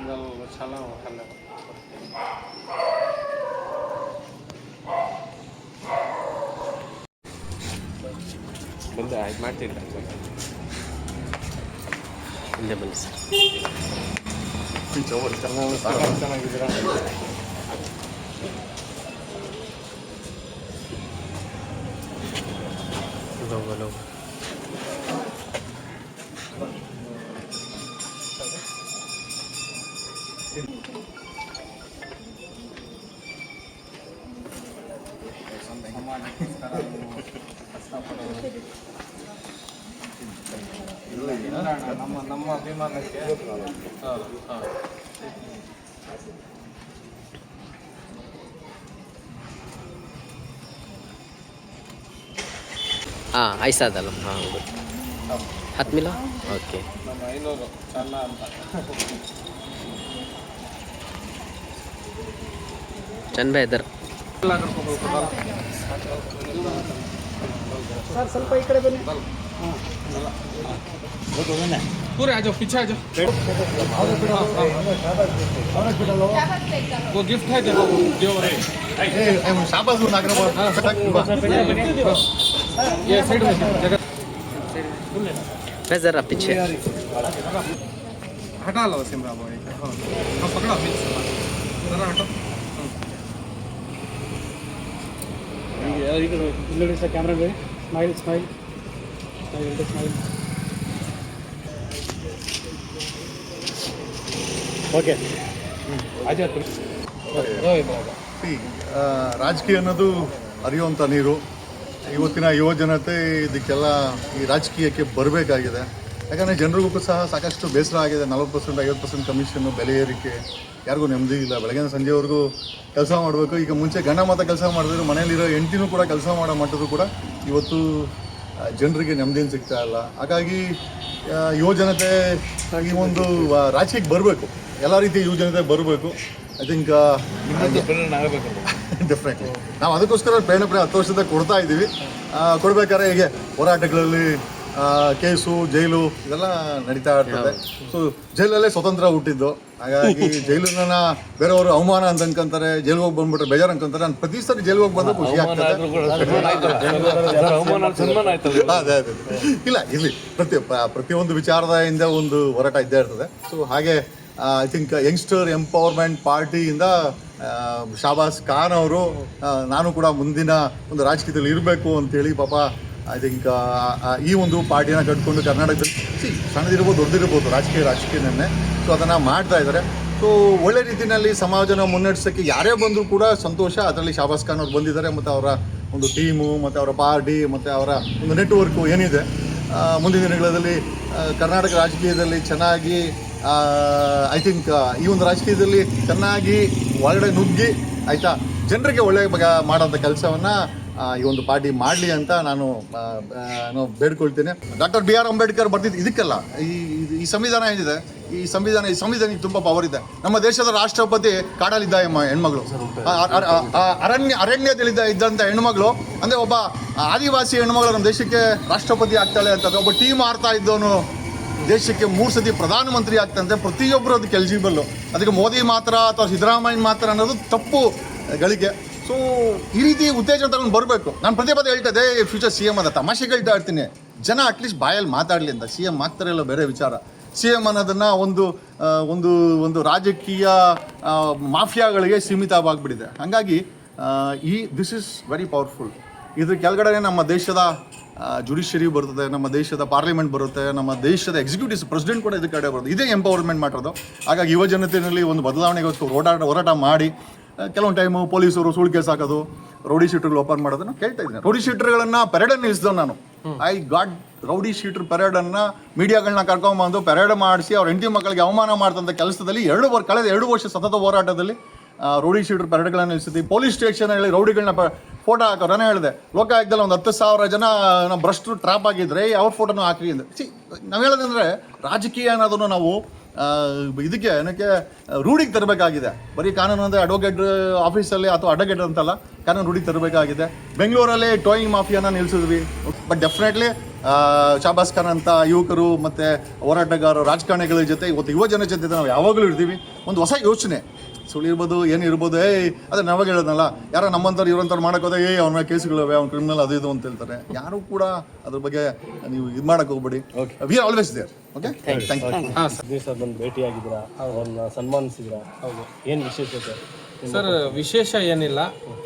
샌들 살랑 오칼라 ಬಂದ ಆಯ್ತು ಮಾಡ್ತೀನಿ ಇಲ್ಲೇ ಬನ್ನಿ ಸರ್ ಚೆನ್ನಾಗಿದ್ದೀರಾ ಹೋಗಲು ನಮ್ಮ ನಮ್ಮ ಅಭಿಮಾನಕ್ಕೆ ಹೌದು ಹಾಂ ಹಾಂ ಐಸಾದಲ್ಲ ಹಾಂ ಹತ್ತು ಮಿಲ ಓಕೆ. ಐನೂರು ಚೆನ್ನ ಅಂತ ಚಂದ ಇದ್ದಾರೆ ಸರ್, ಸ್ವಲ್ಪ ಈ ಕಡೆ ಬನ್ನಿ. पूरे आ जाओ पीछे आ जाओ। वो गिफ्ट है ये में जगह मैं जरा पीछे। हटा लो सिमरा भाई हाँ। हाँ, पकड़ो। जरा हटो। यार इधर कैमरा में स्माइल स्माइल ಓಕೆ ರಾಜಕೀಯ ಅನ್ನೋದು ಹರಿಯುವಂಥ ನೀರು. ಇವತ್ತಿನ ಯುವ ಜನತೆ ಇದಕ್ಕೆಲ್ಲ ಈ ರಾಜಕೀಯಕ್ಕೆ ಬರಬೇಕಾಗಿದೆ. ಯಾಕಂದರೆ ಜನರಿಗೂ ಸಹ ಸಾಕಷ್ಟು ಬೇಸರ ಆಗಿದೆ. ನಲ್ವತ್ತು ಪರ್ಸೆಂಟ್, ಐವತ್ತು ಪರ್ಸೆಂಟ್ ಕಮಿಷನ್ನು ಬೆಲೆ ಏರಿಕೆ. ಯಾರಿಗೂ ನೆಮ್ಮದಿ ಇಲ್ಲ. ಬೆಳಗಿನ ಸಂಜೆವರೆಗೂ ಕೆಲಸ ಮಾಡಬೇಕು. ಈಗ ಮುಂಚೆ ಗಂಡ ಮಾತ್ರ ಕೆಲಸ ಮಾಡಿದ್ರು ಮನೆಯಲ್ಲಿರೋ ಹೆಂಡತಿನೂ ಕೂಡ ಕೆಲಸ ಮಾಡೋ ಮಟ್ಟದ್ದು ಕೂಡ ಇವತ್ತು ಜನರಿಗೆ ನೆಮ್ಮದಿಯನ್ನು ಸಿಗ್ತಾ ಇಲ್ಲ. ಹಾಗಾಗಿ ಯುವಜನತೆ ಯುವ ಜನತೆ ಈ ಒಂದು ರಾಜಕೀಯಕ್ಕೆ ಬರಬೇಕು. ಎಲ್ಲ ರೀತಿಯ ಯುವಜನತೆ ಬರಬೇಕು. ಐ ಥಿಂಕ್ ಡೆಫಿನೆಟ್ಲಿ ನಾವು ಅದಕ್ಕೋಸ್ಕರ ಪ್ರೇರಣೆ ಹತ್ತು ವರ್ಷದ ಕೊಡ್ತಾ ಇದ್ದೀವಿ. ಕೊಡಬೇಕಾದ್ರೆ ಹೀಗೆ ಹೋರಾಟಗಳಲ್ಲಿ ಕೇಸು ಜೈಲು ಇದೆಲ್ಲ ನಡೀತಾ ಇರ್ತದೆ. ಸೊ ಜೈಲಲ್ಲೇ ಸ್ವತಂತ್ರ ಹುಟ್ಟಿದ್ದು. ಹಾಗಾಗಿ ಜೈಲನ್ನ ಬೇರೆಯವರು ಅವಮಾನ ಅಂತ ಅನ್ಕೊಂತಾರೆ ಜೈಲಿಗೆ ಹೋಗಿ ಬಂದ್ಬಿಟ್ರೆ ಬೇಜಾರು ಅನ್ಕೊಂತಾರೆ ನಾನು ಪ್ರತಿ ಸರಿ ಜೈಲಿಗೆ ಹೋಗಿ ಬಂದ್ರೆ ಖುಷಿ ಆಗ್ತದೆ. ಅದೇ ಅದೇ ಇಲ್ಲ ಇಲ್ಲಿ ಪ್ರತಿ ಪ್ರತಿಯೊಂದು ವಿಚಾರದ ಹಿಂದೆ ಒಂದು ಹೋರಾಟ ಇದ್ದೇ ಇರ್ತದೆ. ಸೊ ಹಾಗೆ ಐ ಥಿಂಕ್ ಯಂಗ್ಸ್ಟರ್ ಎಂಪವರ್ಮೆಂಟ್ ಪಾರ್ಟಿಯಿಂದ ಶಾಬಾಸ್ ಖಾನ್ ಅವರು ನಾನು ಕೂಡ ಮುಂದಿನ ಒಂದು ರಾಜಕೀಯದಲ್ಲಿ ಇರಬೇಕು ಅಂತೇಳಿ ಪಾಪ ಐ ಥಿಂಕ್ ಈ ಒಂದು ಪಾರ್ಟಿನ ಕಟ್ಕೊಂಡು ಕರ್ನಾಟಕದಲ್ಲಿ ಸಿ ಸಣ್ಣದಿರ್ಬೋದು ದೊಡ್ಡದಿರ್ಬೋದು ರಾಜಕೀಯ ರಾಜಕೀಯನೇ ಸೊ ಅದನ್ನು ಮಾಡ್ತಾ ಇದ್ದಾರೆ. ಸೊ ಒಳ್ಳೆ ರೀತಿಯಲ್ಲಿ ಸಮಾಜನ ಮುನ್ನಡೆಸೋಕ್ಕೆ ಯಾರೇ ಬಂದರೂ ಕೂಡ ಸಂತೋಷ. ಅದರಲ್ಲಿ ಶಾಬಾಸ್ ಖಾನ್ ಅವ್ರು ಬಂದಿದ್ದಾರೆ, ಮತ್ತು ಅವರ ಒಂದು ಟೀಮು, ಮತ್ತು ಅವರ ಪಾರ್ಟಿ, ಮತ್ತು ಅವರ ಒಂದು ನೆಟ್ವರ್ಕು ಏನಿದೆ. ಮುಂದಿನ ದಿನಗಳಲ್ಲಿ ಕರ್ನಾಟಕ ರಾಜಕೀಯದಲ್ಲಿ ಚೆನ್ನಾಗಿ ಐ ಥಿಂಕ್ ಈ ಒಂದು ರಾಜಕೀಯದಲ್ಲಿ ಚೆನ್ನಾಗಿ ಒಳಗಡೆ ನುಗ್ಗಿ, ಆಯಿತಾ? ಜನರಿಗೆ ಒಳ್ಳೆಯ ಮಾಡೋಂಥ ಕೆಲಸವನ್ನು ಈ ಒಂದು ಪಾರ್ಟಿ ಮಾಡಲಿ ಅಂತ ನಾನು ಬೇಡ್ಕೊಳ್ತೇನೆ. ಡಾಕ್ಟರ್ ಬಿ ಆರ್ ಅಂಬೇಡ್ಕರ್ ಬರ್ತಿದ್ದು ಇದಕ್ಕಲ್ಲ ಈ ಈ ಸಂವಿಧಾನ ಏನಿದೆ ಈ ಸಂವಿಧಾನ ಈ ಸಂವಿಧಾನಕ್ಕೆ ತುಂಬ ಪವರ್ ಇದೆ. ನಮ್ಮ ದೇಶದ ರಾಷ್ಟ್ರಪತಿ ಕಾಡಲಿದ್ದ ಹೆಣ್ಮಗಳು. ಅರಣ್ಯ ಅರಣ್ಯದಲ್ಲಿದ್ದ ಇದ್ದಂಥ ಹೆಣ್ಮಗಳು ಅಂದರೆ ಒಬ್ಬ ಆದಿವಾಸಿ ಹೆಣ್ಮಗಳು ನಮ್ಮ ದೇಶಕ್ಕೆ ರಾಷ್ಟ್ರಪತಿ ಆಗ್ತಾಳೆ ಅಂತ ಒಬ್ಬ ಟೀಮ್ ಆಡ್ತಾ ಇದ್ದವನು ದೇಶಕ್ಕೆ ಮೂರು ಸತಿ ಪ್ರಧಾನಮಂತ್ರಿ ಆಗ್ತಂತೆ ಪ್ರತಿಯೊಬ್ಬರು ಅದಕ್ಕೆ ಎಲಿಜಿಬಲ್ಲು ಅದಕ್ಕೆ ಮೋದಿ ಮಾತ್ರ ಅಥವಾ ಸಿದ್ದರಾಮಯ್ಯ ಮಾತ್ರ ಅನ್ನೋದು ತಪ್ಪು ಗಳಿಕೆ ಸೊ ಈ ರೀತಿ ಉತ್ತೇಜನ ತಗೊಂಡು ಬರಬೇಕು. ನಾನು ಪದೇ ಪದೇ ಹೇಳ್ತಾ ಇದ್ದೆ ಫ್ಯೂಚರ್ ಸಿ ಎಂ ಅಂತ ತಮಾಷೆಗೆ ಹೇಳ್ತಾ ಇರ್ತೀನಿ. ಜನ ಅಟ್ಲೀಸ್ಟ್ ಬಾಯಲ್ಲಿ ಮಾತಾಡಲಿ ಅಂತ. ಸಿ ಎಂ ಆಗ್ತಾರಿಲ್ಲ ಬೇರೆ ವಿಚಾರ. ಸಿ ಎಂ ಅನ್ನೋದನ್ನು ಒಂದು ಒಂದು ಒಂದು ರಾಜಕೀಯ ಮಾಫಿಯಾಗಳಿಗೆ ಸೀಮಿತವಾಗಿಬಿಟ್ಟಿದೆ. ಹಾಗಾಗಿ ಈ ದಿಸ್ ಇಸ್ ವೆರಿ ಪವರ್ಫುಲ್ ಇದ್ರ ಕೆಳಗಡೆ ನಮ್ಮ ದೇಶದ ಜುಡಿಷರಿ ಬರ್ತದೆ, ನಮ್ಮ ದೇಶದ ಪಾರ್ಲಿಮೆಂಟ್ ಬರುತ್ತೆ, ನಮ್ಮ ದೇಶದ ಎಕ್ಸಿಕ್ಯೂಟಿವ್ಸ್ ಪ್ರೆಸಿಡೆಂಟ್ ಕೂಡ ಇದಕ್ಕೆ ಕಡೆ ಬರುತ್ತೆ. ಇದೇ ಎಂಪವರ್ಮೆಂಟ್ ಮಾಡೋದು ಹಾಗಾಗಿ ಯುವ ಜನತೆಯಲ್ಲಿ ಒಂದು ಬದಲಾವಣೆಗೋಸ್ಕರ ಹೋರಾಟ ಹೋರಾಟ ಮಾಡಿ ಕೆಲವೊಂದು ಟೈಮು ಪೊಲೀಸರು ಸುಳ್ಳು ಕೇಸ್ ಹಾಕೋದು ರೌಡಿ ಶೀಟರ್ಗಳು ಓಪನ್ ಮಾಡೋದನ್ನ ಕೇಳ್ತಾ ಇದ್ದೀನಿ. ರೌಡಿ ಶೀಟರ್ಗಳನ್ನು ಪೆರಡನ್ನು ನಿಲ್ಲಿಸಿದವ್ ನಾನು. ಐ ಗಾಡ್ ರೌಡಿ ಶೀಟರ್ ಪೆರೇಡನ್ನ ಮೀಡಿಯಾಗಳನ್ನ ಕರ್ಕೊಂಬಂದು ಪೆರೇಡ್ ಮಾಡಿಸಿ ಅವ್ರ ಹೆಂಡತಿ ಮಕ್ಕಳಿಗೆ ಅವಮಾನ ಮಾಡಿದಂಥ ಕೆಲಸದಲ್ಲಿ ಎರಡು ವರ್ ಕಳೆದ ಎರಡು ವರ್ಷ ಸತತ ಹೋರಾಟದಲ್ಲಿ ರೌಡಿ ಶೀಟರ್ ಪೆರೇಡ್ಗಳನ್ನು ನಿಲ್ಲಿಸಿದ್ವಿ ಪೊಲೀಸ್ ಸ್ಟೇಷನ್ ಹೇಳಿ ರೌಡಿಗಳನ್ನ ಫೋಟೋ ಹಾಕೋರು. ನಾನು ಹೇಳಿದೆ ಲೋಕಾಯುಕ್ತದಲ್ಲಿ ಒಂದು ಹತ್ತು ಸಾವಿರ ಜನ ನಮ್ಮ ಭ್ರಷ್ಟರು ಟ್ರಾಪ್ ಆಗಿದ್ರೆ ಅವ್ರ ಫೋಟೋನು ಹಾಕಿ ಅಂದರೆ ಸಿ ನಾವು ಹೇಳೋದಂದ್ರೆ ರಾಜಕೀಯ ಅನ್ನೋದನ್ನು ನಾವು ಇದಕ್ಕೆ ಏನಕ್ಕೆ ರೂಢಿಗೆ ತರಬೇಕಾಗಿದೆ. ಬರೀ ಕಾನೂನು ಅಂದರೆ ಅಡ್ವೊಕೇಟ್ ಆಫೀಸಲ್ಲಿ ಅಥವಾ ಅಡ್ವೊಕೇಟ್ ಅಂತಲ್ಲ, ಕಾನೂನು ರೂಢಿಗೆ ತರಬೇಕಾಗಿದೆ. ಬೆಂಗಳೂರಲ್ಲಿ ಟೋಯಿಂಗ್ ಮಾಫಿಯಾನ ನಿಲ್ಲಿಸಿದ್ವಿ ಬಟ್ ಡೆಫಿನೆಟ್ಲಿ ಶಾಬಾಸ್ ಖಾನ್ ಅಂತ ಯುವಕರು ಮತ್ತು ಹೋರಾಟಗಾರರು ರಾಜಕಾರಣಿಗಳ ಜೊತೆ, ಇವತ್ತು ಯುವ ಜನ ಜೊತೆ ನಾವು ಯಾವಾಗಲೂ ಇರ್ತೀವಿ. ಒಂದು ಹೊಸ ಯೋಚನೆ. ಸುಳ್ಳು ಇರ್ಬೋದು ಏನು ಇರ್ಬೋದು ಏಯ್ ಅದೇ ನಾವಾಗ ಹೇಳೋದಲ್ಲ ಯಾರೋ ನಮ್ಮಂಥವ್ರು ಇರೋಂಥವ್ರು ಮಾಡೋಕೋದೆ ಏಯ್ ಅವ್ನ ಮೇಲೆ ಕೇಸುಗಳಿವೆ ಅವ್ನ ಕ್ರಿಮಿನಲ್ ಅದು ಇದು ಅಂತ ಹೇಳ್ತಾರೆ. ಯಾರು ಕೂಡ ಅದ್ರ ಬಗ್ಗೆ ನೀವು ಇದು ಮಾಡಕ್ಕೆ ಹೋಗ್ಬೇಡಿ. We are always there okay thank you ಹಾಂ ಸರ್. ಬಂದು ಭೇಟಿಯಾಗಿದ್ದೀರಾ ಅವ್ರನ್ನ ಸನ್ಮಾನಿಸಿದ್ರಾ ಹೌದು. ಏನು ವಿಶೇಷತೆ? ಸರ್ ವಿಶೇಷ ಏನಿಲ್ಲ.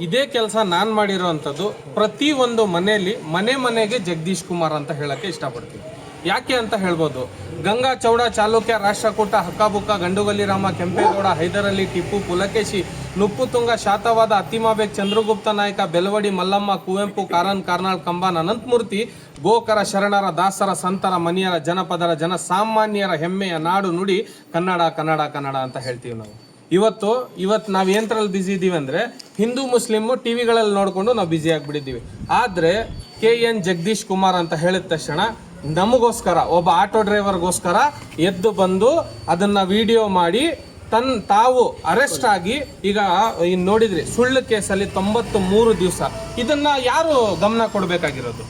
ಇದೇ ಕೆಲಸ ನಾನು ಮಾಡಿರೋವಂಥದ್ದು ಪ್ರತಿ ಒಂದು ಮನೆಯಲ್ಲಿ ಮನೆ ಮನೆಗೆ ಜಗದೀಶ್ ಕುಮಾರ್ ಅಂತ ಹೇಳಕ್ಕೆ ಇಷ್ಟಪಡ್ತೀನಿ. ಯಾಕೆ ಅಂತ ಹೇಳ್ಬೋದು. ಗಂಗಾ ಚೌಡ, ಚಾಲುಕ್ಯ, ರಾಷ್ಟ್ರಕೂಟ, ಹಕ್ಕಬುಕ್ಕ ಗಂಡುಗಲ್ಲಿ ರಾಮ ಕೆಂಪೇಗೌಡ ಹೈದರಲಿ ಟಿಪ್ಪು, ಪುಲಕೇಶಿ, ನುಪ್ಪುತುಂಗ, ಶಾತವಾದ ಅತಿಮಾಬೇಗ್, ಚಂದ್ರಗುಪ್ತ ನಾಯಕ, ಬೆಲವಡಿ, ಮಲ್ಲಮ್ಮ, ಕುವೆಂಪು, ಕಾರನ್, ಕಾರ್ನಾಳ್, ಕಂಬಾನ್, ಅನಂತಮೂರ್ತಿ, ಗೋಕರ ಶರಣರ, ದಾಸರ, ಸಂತರ, ಮನಿಯರ, ಜನಪದರ ಜನಸಾಮಾನ್ಯರ ಹೆಮ್ಮೆಯ ನಾಡು ನುಡಿ ಕನ್ನಡ ಕನ್ನಡ ಕನ್ನಡ ಅಂತ ಹೇಳ್ತೀವಿ ನಾವು. ಇವತ್ತು ಇವತ್ತು ನಾವು ಏನರಲ್ಲಿ ಬ್ಯುಸಿ ಇದ್ದೀವಿ ಅಂದರೆ, ಹಿಂದೂ, ಮುಸ್ಲಿಮು ಟಿ ವಿಗಳಲ್ಲಿ ನೋಡಿಕೊಂಡು ನಾವು ಬ್ಯುಸಿ ಆಗಿಬಿಟ್ಟಿದ್ದೀವಿ. ಆದರೆ ಕೆ ಎನ್ ಜಗದೀಶ್ ಕುಮಾರ್ ಅಂತ ಹೇಳಿದ ತಕ್ಷಣ ನಮಗೋಸ್ಕರ, ಒಬ್ಬ ಆಟೋ ಡ್ರೈವರ್ಗೋಸ್ಕರ ಎದ್ದು ಬಂದು ಅದನ್ನು ವಿಡಿಯೋ ಮಾಡಿ ತನ್, ತಾವು ಅರೆಸ್ಟ್ ಆಗಿ ಈಗ ಇನ್ನು ನೋಡಿದ್ರಿ, ಸುಳ್ಳು ಕೇಸಲ್ಲಿ ತೊಂಬತ್ತು ಮೂರು ದಿವಸ. ಇದನ್ನ ಯಾರು ಗಮನ ಕೊಡಬೇಕಾಗಿರೋದು?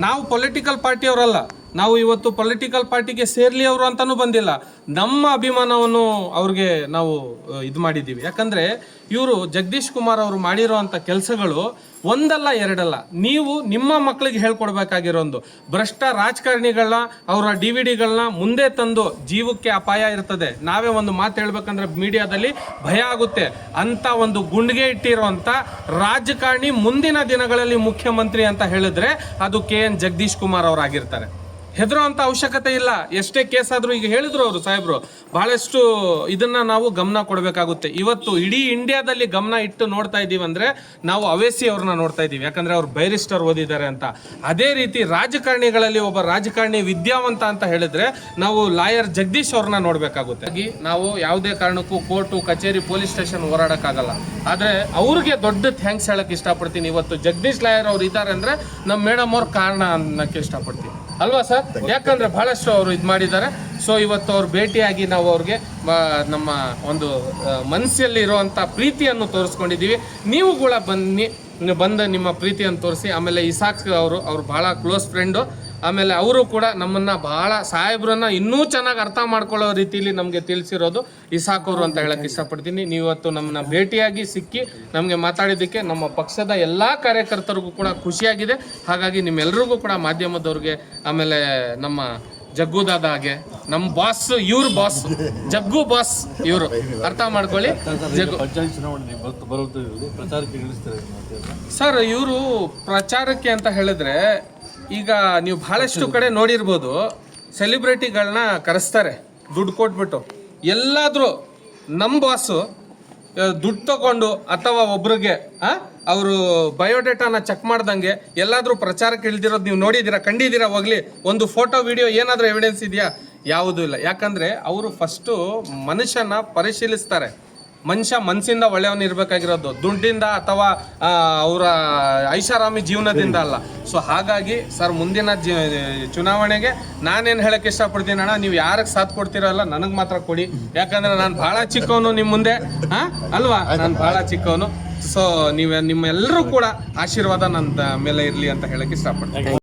ನಾವು ಪೊಲಿಟಿಕಲ್ ಪಾರ್ಟಿಯವರಲ್ಲ. ನಾವು ಇವತ್ತು ಪೊಲಿಟಿಕಲ್ ಪಾರ್ಟಿಗೆ ಸೇರ್ಲಿ ಅವರು ಅಂತಾನೂ ಬಂದಿಲ್ಲ. ನಮ್ಮ ಅಭಿಮಾನವನ್ನು ಅವ್ರಿಗೆ ನಾವು ಇದು ಮಾಡಿದ್ದೀವಿ. ಯಾಕಂದ್ರೆ ಇವರು ಜಗದೀಶ್ ಕುಮಾರ್ ಅವರು ಮಾಡಿರೋ ಅಂಥ ಕೆಲಸಗಳು ಒಂದಲ್ಲ ಎರಡಲ್ಲ. ನೀವು ನಿಮ್ಮ ಮಕ್ಕಳಿಗೆ ಹೇಳ್ಕೊಡ್ಬೇಕಾಗಿರೋದು ಭ್ರಷ್ಟ ರಾಜಕಾರಣಿಗಳನ್ನ, ಅವರ ಡಿ ವಿ ಡಿಗಳನ್ನ ಮುಂದೆ ತಂದು ಜೀವಕ್ಕೆ ಅಪಾಯ ಇರ್ತದೆ. ನಾವೇ ಒಂದು ಮಾತು ಹೇಳ್ಬೇಕಂದ್ರೆ ಮೀಡಿಯಾದಲ್ಲಿ ಭಯ ಆಗುತ್ತೆ. ಅಂತ ಒಂದು ಗುಂಡಿಗೆ ಇಟ್ಟಿರುವಂತ ರಾಜಕಾರಣಿ ಮುಂದಿನ ದಿನಗಳಲ್ಲಿ ಮುಖ್ಯಮಂತ್ರಿ ಅಂತ ಹೇಳಿದ್ರೆ ಅದು ಕೆ ಎನ್ ಜಗದೀಶ್ ಕುಮಾರ್ ಅವರಾಗಿರ್ತಾರೆ. ಹೆದರೋ ಅಂತ ಅವಶ್ಯಕತೆ ಇಲ್ಲ. ಎಷ್ಟೇ ಕೇಸ್ ಆದ್ರೂ ಈಗ ಹೇಳಿದ್ರು ಅವರು ಸಾಹೇಬ್ರು, ಬಹಳಷ್ಟು ಇದನ್ನ ನಾವು ಗಮನ ಕೊಡಬೇಕಾಗುತ್ತೆ. ಇವತ್ತು ಇಡೀ ಇಂಡಿಯಾದಲ್ಲಿ ಗಮನ ಇಟ್ಟು ನೋಡ್ತಾ ಇದ್ದೀವಿ ಅಂದ್ರೆ ನಾವು ಅವೇಸಿ ಅವ್ರನ್ನ ನೋಡ್ತಾ ಇದ್ದೀವಿ ಯಾಕಂದ್ರೆ ಅವ್ರು ಬೈರಿಸ್ಟರ್ ಓದಿದ್ದಾರೆ ಅಂತ. ಅದೇ ರೀತಿ ರಾಜಕಾರಣಿಗಳಲ್ಲಿ ಒಬ್ಬ ರಾಜಕಾರಣಿ ವಿದ್ಯಾವಂತ ಅಂತ ಹೇಳಿದ್ರೆ ನಾವು ಲಾಯರ್ ಜಗದೀಶ್ ಅವ್ರನ್ನ ನೋಡ್ಬೇಕಾಗುತ್ತೆ. ನಾವು ಯಾವುದೇ ಕಾರಣಕ್ಕೂ ಕೋರ್ಟು, ಕಚೇರಿ, ಪೊಲೀಸ್ ಸ್ಟೇಷನ್ ಹೋರಾಡಕ್ಕಾಗಲ್ಲ. ಆದ್ರೆ ಅವ್ರಿಗೆ ದೊಡ್ಡ ಥ್ಯಾಂಕ್ಸ್ ಹೇಳಕ್ ಇಷ್ಟಪಡ್ತೀನಿ. ಇವತ್ತು ಜಗದೀಶ್ ಲಾಯರ್ ಅವ್ರು ಇದ್ದಾರೆ ಅಂದ್ರೆ ನಮ್ಮ ಮೇಡಮ್ ಅವ್ರ ಕಾರಣ ಅನ್ನಕ್ಕೆ ಇಷ್ಟಪಡ್ತೀನಿ. ಅಲ್ವಾ ಸರ್? ಯಾಕಂದ್ರೆ ಬಹಳಷ್ಟು ಅವರು ಇದು ಮಾಡಿದ್ದಾರೆ. ಸೊ ಇವತ್ತು ಅವ್ರು ಭೇಟಿಯಾಗಿ ನಾವು ಅವ್ರಿಗೆ ನಮ್ಮ ಒಂದು ಮನಸ್ಸಲ್ಲಿ ಇರುವಂಥ ಪ್ರೀತಿಯನ್ನು ತೋರಿಸ್ಕೊಂಡಿದ್ದೀವಿ. ನೀವು ಕೂಡ ಬನ್ನಿ ಬಂದ ನಿಮ್ಮ ಪ್ರೀತಿಯನ್ನು ತೋರಿಸಿ, ಆಮೇಲೆ ಇಸಾಕ್ ಅವರು, ಅವ್ರು ಭಾಳ ಕ್ಲೋಸ್ ಫ್ರೆಂಡು ಆಮೇಲೆ ಅವರು ಕೂಡ ನಮ್ಮನ್ನ ಬಹಳ ಸಾಹೇಬ್ರನ್ನ ಇನ್ನೂ ಚೆನ್ನಾಗಿ ಅರ್ಥ ಮಾಡ್ಕೊಳ್ಳೋ ರೀತಿಲಿ ನಮಗೆ ತಿಳಿಸಿರೋದು ಇಸಾಕೋರು ಅಂತ ಹೇಳಕ್ ಇಷ್ಟಪಡ್ತೀನಿ. ನೀವು ಇವತ್ತು ನಮ್ಮನ್ನ ಭೇಟಿಯಾಗಿ ಸಿಕ್ಕಿ ನಮಗೆ ಮಾತಾಡಿದ್ದಕ್ಕೆ ನಮ್ಮ ಪಕ್ಷದ ಎಲ್ಲ ಕಾರ್ಯಕರ್ತರಿಗೂ ಕೂಡ ಖುಷಿಯಾಗಿದೆ. ಹಾಗಾಗಿ ನಿಮ್ಮೆಲ್ರಿಗೂ ಕೂಡ ಮಾಧ್ಯಮದವ್ರಿಗೆ ಆಮೇಲೆ ನಮ್ಮ ಜಗ್ಗು ದಾದಾಗೆ ನಮ್ಮ ಬಾಸ್ ಇವ್ರ ಬಾಸ್ ಜಗ್ಗು ಬಾಸ್ ಇವರು. ಅರ್ಥ ಮಾಡ್ಕೊಳ್ಳಿ. ಜಗ್ಗು ಸರ್ ಇವರು ಪ್ರಚಾರಕ್ಕೆ ಅಂತ ಹೇಳಿದ್ರೆ ಈಗ ನೀವು ಬಹಳಷ್ಟು ಕಡೆ ನೋಡಿರ್ಬೋದು ಸೆಲೆಬ್ರಿಟಿಗಳನ್ನ ಕರೆಸ್ತಾರೆ. ದುಡ್ಡು ಕೊಟ್ಬಿಟ್ಟು. ಎಲ್ಲಾದರೂ ನಮ್ಮ ಬಾಸು ದುಡ್ಡು ತಗೊಂಡು ಅಥವಾ ಒಬ್ರಿಗೆ ಅವರು ಬಯೋಡೇಟಾನ ಚೆಕ್ ಮಾಡ್ದಂಗೆ ಎಲ್ಲಾದರೂ ಪ್ರಚಾರಕ್ಕೆ ಇಳಿದಿರೋದು ನೀವು ನೋಡಿದ್ದೀರಾ, ಕಂಡಿದ್ದೀರಾ, ಹೋಗ್ಲಿ, ಒಂದು ಫೋಟೋ ವಿಡಿಯೋ ಏನಾದರೂ ಎವಿಡೆನ್ಸ್ ಇದೆಯಾ? ಯಾವುದೂ ಇಲ್ಲ. ಯಾಕಂದರೆ ಅವರು ಫಸ್ಟು ಮನುಷ್ಯನ ಪರಿಶೀಲಿಸ್ತಾರೆ. ಮನುಷ್ಯ ಮನಸ್ಸಿಂದ ಒಳ್ಳೆಯವನ್ನ ಇರಬೇಕಾಗಿರೋದು ದುಡ್ಡಿಂದ ಅಥವಾ ಅವರ ಐಷಾರಾಮಿ ಜೀವನದಿಂದ ಅಲ್ಲ. ಸೊ ಹಾಗಾಗಿ ಸರ್ ಮುಂದಿನ ಜಿ ಚುನಾವಣೆಗೆ ನಾನೇನು ಹೇಳಕ್ಕೆ ಇಷ್ಟಪಡ್ತೀನಿ ಅಣ್ಣ ನೀವು ಯಾರಿಗೆ ಸಾಥ್ ಕೊಡ್ತೀರಲ್ಲ ನನಗೆ ಮಾತ್ರ ಕೊಡಿ. ಯಾಕಂದ್ರೆ ನಾನು ಭಾಳ ಚಿಕ್ಕವನು ನಿಮ್ಮ ಮುಂದೆ ಹಾ ಅಲ್ವಾ? ನಾನು ಭಾಳ ಚಿಕ್ಕವನು. ಸೊ ನೀವು ನಿಮ್ಮೆಲ್ಲರೂ ಕೂಡ ಆಶೀರ್ವಾದ ನನ್ನ ಮೇಲೆ ಇರಲಿ ಅಂತ ಹೇಳಕ್ಕೆ ಇಷ್ಟಪಡ್ತೀನಿ.